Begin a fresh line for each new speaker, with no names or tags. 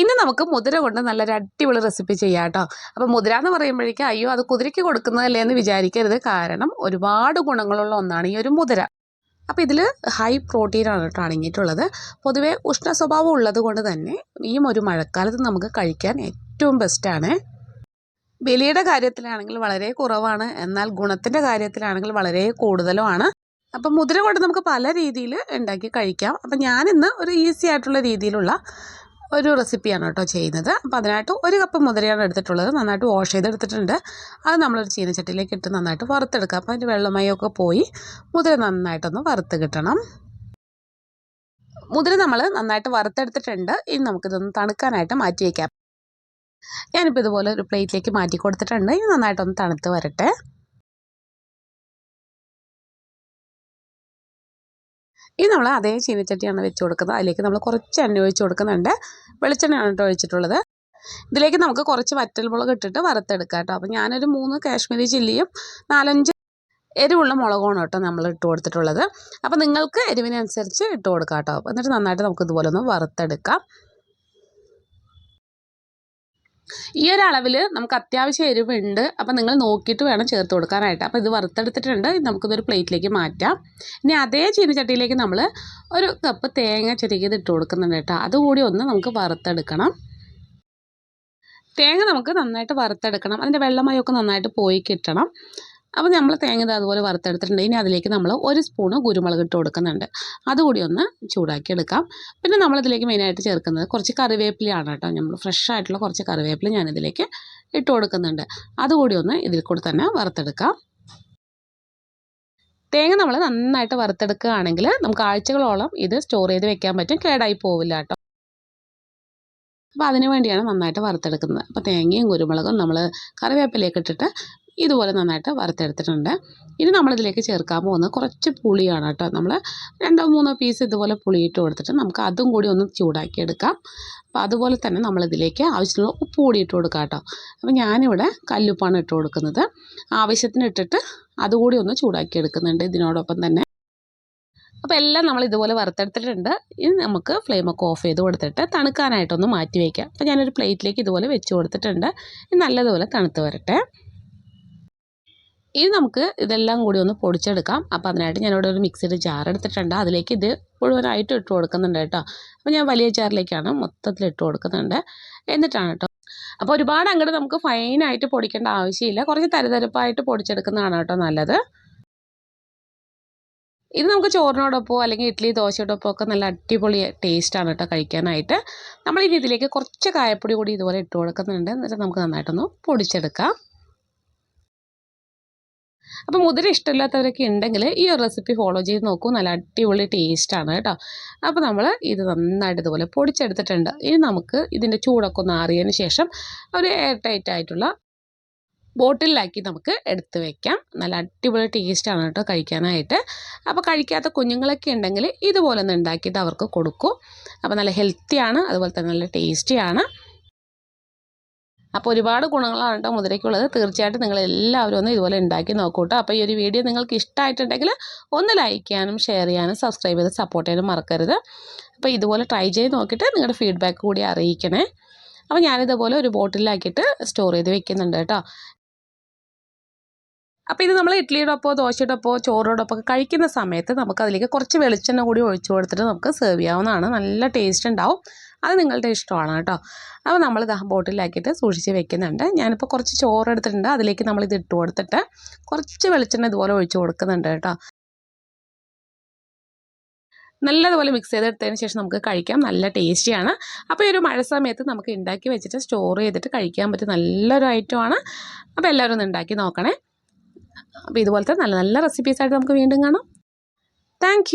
ഇന്ന് നമുക്ക് മുതിര കൊണ്ട് നല്ലൊരു അടിപൊളി റെസിപ്പി ചെയ്യാം കേട്ടോ അപ്പോൾ മുതിര എന്ന് പറയുമ്പോഴേക്കും അയ്യോ അത് കുതിരയ്ക്ക് കൊടുക്കുന്നതല്ലേ എന്ന് വിചാരിക്കരുത്. കാരണം ഒരുപാട് ഗുണങ്ങളുള്ള ഒന്നാണ് ഈ ഒരു മുതിര. അപ്പോൾ ഇതിൽ ഹൈ പ്രോട്ടീനാണ് കേട്ടോ അടങ്ങിയിട്ടുള്ളത്. പൊതുവേ ഉഷ്ണ സ്വഭാവം ഉള്ളത് കൊണ്ട് തന്നെ ഈ ഒരു മഴക്കാലത്ത് നമുക്ക് കഴിക്കാൻ ഏറ്റവും ബെസ്റ്റാണ് വിലയുടെ കാര്യത്തിലാണെങ്കിൽ വളരെ കുറവാണ്. എന്നാൽ ഗുണത്തിന്റെ കാര്യത്തിലാണെങ്കിൽ വളരെ കൂടുതലുമാണ് അപ്പം മുതിര കൊണ്ട് നമുക്ക് പല രീതിയിൽ ഉണ്ടാക്കി കഴിക്കാം. അപ്പം ഞാനിന്ന് ഒരു ഈസി ആയിട്ടുള്ള രീതിയിലുള്ള ഒരു റെസിപ്പിയാണ് കേട്ടോ ചെയ്യുന്നത്. അപ്പോൾ അതിനായിട്ട് ഒരു കപ്പ് മുതിരയാണ് എടുത്തിട്ടുള്ളത്. നന്നായിട്ട് വാഷ് ചെയ്തെടുത്തിട്ടുണ്ട്. അത് നമ്മളൊരു ചീനച്ചട്ടിയിലേക്ക് ഇട്ട് നന്നായിട്ട് വറുത്തെടുക്കുക അപ്പോൾ അതിന്റെ വെള്ളമയൊക്കെ പോയി മുതിര നന്നായിട്ടൊന്ന് വറുത്ത് കിട്ടണം. മുതിര നമ്മൾ നന്നായിട്ട് വറുത്തെടുത്തിട്ടുണ്ട്. ഇനി നമുക്കിതൊന്ന് തണുക്കാനായിട്ട് മാറ്റി വയ്ക്കാം ഞാനിപ്പോൾ ഇതുപോലെ ഒരു പ്ലേറ്റിലേക്ക് മാറ്റി കൊടുത്തിട്ടുണ്ട്. ഇനി നന്നായിട്ടൊന്ന് തണുത്ത് വരട്ടെ. ഇനി നമ്മൾ അതേ ചീനച്ചട്ടിയാണ് വെച്ച് കൊടുക്കുന്നത്. അതിലേക്ക് നമ്മൾ കുറച്ച് എണ്ണ ഒഴിച്ച് കൊടുക്കുന്നുണ്ട്. വെളിച്ചെണ്ണയാണ് കേട്ടോ ഒഴിച്ചിട്ടുള്ളത്. ഇതിലേക്ക് നമുക്ക് കുറച്ച് വറ്റൽമുളക് ഇട്ടിട്ട് വറുത്തെടുക്കാം കേട്ടോ. അപ്പോൾ ഞാനൊരു മൂന്ന് കാശ്മീരി ചില്ലിയും നാലഞ്ച് എരിവുള്ള മുളകാണ് കേട്ടോ നമ്മൾ ഇട്ട് കൊടുത്തിട്ടുള്ളത്. അപ്പോൾ നിങ്ങൾക്ക് എരിവിനനുസരിച്ച് ഇട്ട് കൊടുക്കാം കേട്ടോ. എന്നിട്ട് നന്നായിട്ട് നമുക്ക് ഇതുപോലെ ഒന്ന് വറുത്തെടുക്കാം. ഈ ഒരു അളവിൽ നമുക്ക് അത്യാവശ്യം എരിവുണ്ട്. അപ്പോൾ നിങ്ങൾ നോക്കിയിട്ട് വേണം ചേർത്ത് കൊടുക്കാനായിട്ട്. അപ്പോൾ ഇത് വറുത്തെടുത്തിട്ടുണ്ട്. നമുക്കിതൊരു പ്ലേറ്റിലേക്ക് മാറ്റാം. ഇനി അതേ ചീനിച്ചട്ടിയിലേക്ക് നമ്മൾ ഒരു കപ്പ് തേങ്ങ ചെറിയത് ഇട്ട് കൊടുക്കുന്നുണ്ട് കേട്ടോ. അതുകൂടി ഒന്ന് നമുക്ക് വറുത്തെടുക്കണം. തേങ്ങ നമുക്ക് നന്നായിട്ട് വറുത്തെടുക്കണം. അതിന്റെ വെള്ളമയൊക്കെ നന്നായിട്ട് പോയി കിട്ടണം. അപ്പോൾ നമ്മൾ തേങ്ങ അതുപോലെ വറുത്തെടുത്തിട്ടുണ്ട്. ഇനി അതിലേക്ക് നമ്മൾ ഒരു സ്പൂണ് കുരുമുളക് ഇട്ട് കൊടുക്കുന്നുണ്ട്. അതുകൂടി ഒന്ന് ചൂടാക്കി എടുക്കാം. പിന്നെ നമ്മളിതിലേക്ക് മെയിനായിട്ട് ചേർക്കുന്നത് കുറച്ച് കറിവേപ്പിലയാണ് കേട്ടോ. നമ്മൾ ഫ്രഷ് ആയിട്ടുള്ള കുറച്ച് കറിവേപ്പില ഞാനിതിലേക്ക് ഇട്ട് കൊടുക്കുന്നുണ്ട്. അതുകൂടി ഒന്ന് ഇതിൽ കൂടെ തന്നെ വറുത്തെടുക്കാം. തേങ്ങ നമ്മൾ നന്നായിട്ട് വറുത്തെടുക്കുകയാണെങ്കിൽ നമുക്ക് ആഴ്ചകളോളം ഇത് സ്റ്റോർ ചെയ്ത് വെക്കാൻ പറ്റും. കേടായി പോവില്ല കേട്ടോ. അപ്പോൾ അതിന് വേണ്ടിയാണ് നന്നായിട്ട് വറുത്തെടുക്കുന്നത്. അപ്പോൾ തേങ്ങയും കുരുമുളകും നമ്മൾ കറിവേപ്പിലേക്ക് ഇട്ടിട്ട് ഇതുപോലെ നന്നായിട്ട് വറുത്തെടുത്തിട്ടുണ്ട്. ഇനി നമ്മളിതിലേക്ക് ചേർക്കാൻ പോകുന്നത് കുറച്ച് പുളിയാണ് കേട്ടോ. നമ്മൾ രണ്ടോ മൂന്നോ പീസ് ഇതുപോലെ പുളിയിട്ട് കൊടുത്തിട്ട് നമുക്ക് അതും കൂടി ഒന്ന് ചൂടാക്കി എടുക്കാം അപ്പോൾ അതുപോലെ തന്നെ നമ്മളിതിലേക്ക് ആവശ്യമുള്ള ഉപ്പ് കൂടി ഇട്ട് കൊടുക്കാം കേട്ടോ. അപ്പോൾ ഞാനിവിടെ കല്ലുപ്പാണ് ഇട്ട് കൊടുക്കുന്നത്. ആവശ്യത്തിന് ഇട്ടിട്ട് അതുകൂടി ഒന്ന് ചൂടാക്കി എടുക്കുന്നുണ്ട് ഇതിനോടൊപ്പം തന്നെ. അപ്പോൾ എല്ലാം നമ്മൾ ഇതുപോലെ വറുത്തെടുത്തിട്ടുണ്ട്. ഇനി നമുക്ക് ഫ്ലെയിമൊക്കെ ഓഫ് ചെയ്ത് കൊടുത്തിട്ട് തണുക്കാനായിട്ടൊന്ന് മാറ്റി വയ്ക്കാം അപ്പോൾ ഞാനൊരു പ്ലേറ്റിലേക്ക് ഇതുപോലെ വെച്ച് കൊടുത്തിട്ടുണ്ട്. നല്ലതുപോലെ തണുത്ത് വരട്ടെ. ഇനി നമുക്ക് ഇതെല്ലാം കൂടി ഒന്ന് പൊടിച്ചെടുക്കാം. അപ്പോൾ അതിനായിട്ട് ഞാനിവിടെ ഒരു മിക്സിയുടെ ജാർ എടുത്തിട്ടുണ്ട്. അതിലേക്ക് ഇത് മുഴുവനായിട്ട് ഇട്ട് കൊടുക്കുന്നുണ്ട് കേട്ടോ. അപ്പോൾ ഞാൻ വലിയ ജാറിലേക്കാണ് മൊത്തത്തിൽ ഇട്ട് കൊടുക്കുന്നുണ്ട്. എന്നിട്ടാണ് കേട്ടോ. അപ്പോൾ ഒരുപാട് അങ്ങോട്ട് നമുക്ക് ഫൈനായിട്ട് പൊടിക്കേണ്ട ആവശ്യമില്ല. കുറച്ച് തരിതരിപ്പായിട്ട് പൊടിച്ചെടുക്കുന്നതാണ് കേട്ടോ നല്ലത്. ഇത് നമുക്ക് ചോറിനോടൊപ്പമോ അല്ലെങ്കിൽ ഇഡ്ഡലി ദോശയോടൊപ്പം ഒക്കെ നല്ല അടിപൊളി ടേസ്റ്റാണ് കേട്ടോ കഴിക്കാനായിട്ട്. നമ്മൾ ഇനി ഇതിലേക്ക് കുറച്ച് കായപ്പൊടി കൂടി ഇതുപോലെ ഇട്ട് കൊടുക്കുന്നുണ്ട്. എന്നിട്ട് നമുക്ക് നന്നായിട്ടൊന്ന് പൊടിച്ചെടുക്കാം. അപ്പോൾ മുതിര ഇഷ്ടമില്ലാത്തവരൊക്കെ ഉണ്ടെങ്കിൽ ഈ ഒരു റെസിപ്പി ഫോളോ ചെയ്ത് നോക്കൂ. നല്ല അടിപൊളി ടേസ്റ്റാണ് കേട്ടോ. അപ്പോൾ നമ്മൾ ഇത് നന്നായിട്ട് ഇതുപോലെ പൊടിച്ചെടുത്തിട്ടുണ്ട്. ഇനി നമുക്ക് ഇതിന്റെ ചൂടൊക്കെ ഒന്ന് ആറിയതിന് ശേഷം ഒരു എയർ ടൈറ്റ് ആയിട്ടുള്ള ബോട്ടിലാക്കി നമുക്ക് എടുത്ത് വെക്കാം. നല്ല അടിപൊളി ടേസ്റ്റാണ് കേട്ടോ കഴിക്കാനായിട്ട്. അപ്പോൾ കഴിക്കാത്ത കുഞ്ഞുങ്ങളൊക്കെ ഉണ്ടെങ്കിൽ ഇതുപോലെ ഒന്ന് ഉണ്ടാക്കിയിട്ട് അവർക്ക് കൊടുക്കും. അപ്പോൾ നല്ല ഹെൽത്തിയാണ് അതുപോലെ തന്നെ നല്ല ടേസ്റ്റിയാണ് അപ്പോൾ ഒരുപാട് ഗുണങ്ങളാണ് കേട്ടോ മുതിരയ്ക്കുള്ളത്. തീർച്ചയായിട്ടും നിങ്ങൾ എല്ലാവരും ഒന്ന് ഇതുപോലെ ഉണ്ടാക്കി നോക്കൂട്ടോ അപ്പോൾ ഈ ഒരു വീഡിയോ നിങ്ങൾക്ക് ഇഷ്ടമായിട്ടുണ്ടെങ്കിൽ ഒന്ന് ലൈക്ക് ചെയ്യാനും ഷെയർ ചെയ്യാനും സബ്സ്ക്രൈബ് ചെയ്ത് സപ്പോർട്ട് ചെയ്യാനും മറക്കരുത്. അപ്പോൾ ഇതുപോലെ ട്രൈ ചെയ്ത് നോക്കിയിട്ട് നിങ്ങളുടെ ഫീഡ്ബാക്ക് കൂടി അറിയിക്കണേ. അപ്പോൾ ഞാനിതുപോലെ ഒരു ബോട്ടിലാക്കിയിട്ട് സ്റ്റോർ ചെയ്ത് വെക്കുന്നുണ്ട് കേട്ടോ. അപ്പോൾ ഇത് നമ്മൾ ഇഡ്ഡലിയുടെ ഒപ്പോ ദോശയുടെ കഴിക്കുന്ന സമയത്ത് നമുക്ക് അതിലേക്ക് കുറച്ച് വെളിച്ചെണ്ണ കൂടി ഒഴിച്ചു കൊടുത്തിട്ട് നമുക്ക് സെർവ് ചെയ്യാവുന്നതാണ്. നല്ല ടേസ്റ്റ് ഉണ്ടാവും. അത് നിങ്ങളുടെ ഇഷ്ടമാണ് കേട്ടോ. അപ്പോൾ നമ്മൾ ഇത് ബോട്ടിലാക്കിയിട്ട് സൂക്ഷിച്ച് വെക്കുന്നുണ്ട്. ഞാനിപ്പോൾ കുറച്ച് ചോറ് എടുത്തിട്ടുണ്ട്. അതിലേക്ക് നമ്മൾ ഇത് ഇട്ട് കൊടുത്തിട്ട് കുറച്ച് വെളിച്ചെണ്ണ ഇതുപോലെ ഒഴിച്ച് കൊടുക്കുന്നുണ്ട് കേട്ടോ. നല്ലതുപോലെ മിക്സ് ചെയ്തെടുത്തതിന് ശേഷം നമുക്ക് കഴിക്കാം. നല്ല ടേസ്റ്റിയാണ് അപ്പോൾ ഈ ഒരു മഴ സമയത്ത് നമുക്ക് ഉണ്ടാക്കി വെച്ചിട്ട് സ്റ്റോർ ചെയ്തിട്ട് കഴിക്കാൻ പറ്റിയ നല്ലൊരു ഐറ്റമാണ് അപ്പോൾ എല്ലാവരും ഒന്ന് ഉണ്ടാക്കി നോക്കണേ. അപ്പോൾ ഇതുപോലത്തെ നല്ല നല്ല റെസിപ്പീസായിട്ട് നമുക്ക് വീണ്ടും കാണാം. താങ്ക്